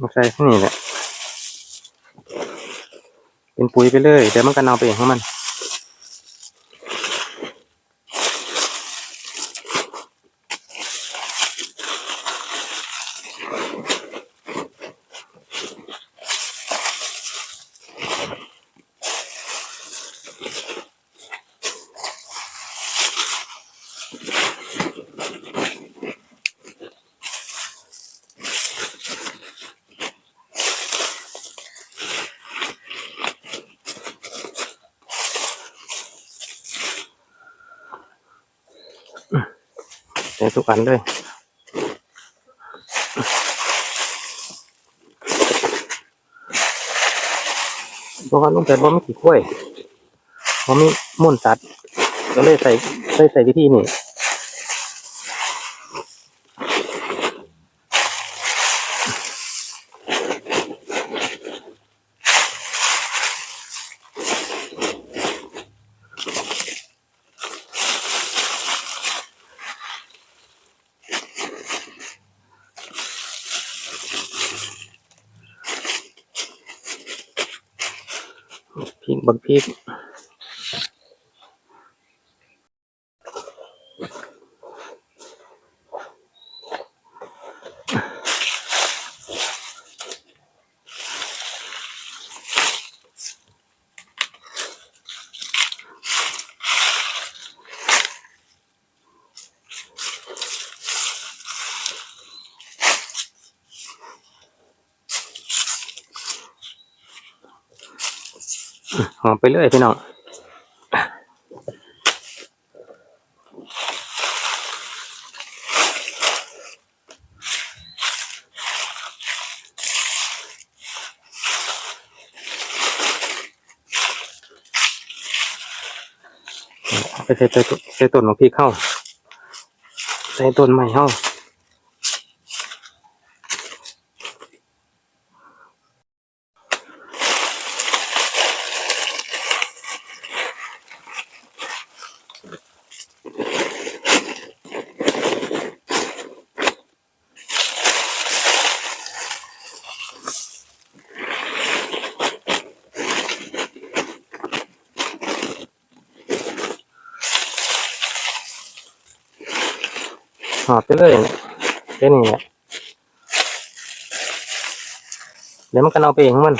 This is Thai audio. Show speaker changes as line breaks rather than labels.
มาใส่ที่นี่แหละ เป็นปุ๋ยไปเลย เดี๋ยวมันก็นเน่าไปเองของมัน ในทุกอันเลยเพราะว่าลุงแต่บ่มีขี้กล้วยบ่มีม่วนสัตว์ก็เลยใส่ใส่ใส่วิธีนี่ พริกบักพริก หอมไปเลยพี่น้องไปใส่ใส่ต้นของพี่เข้า ใส่ต้นใหม่เข้า หอดไปเลยแค่นี้แหละเดี๋ยวมันก็เอาไปเองมัน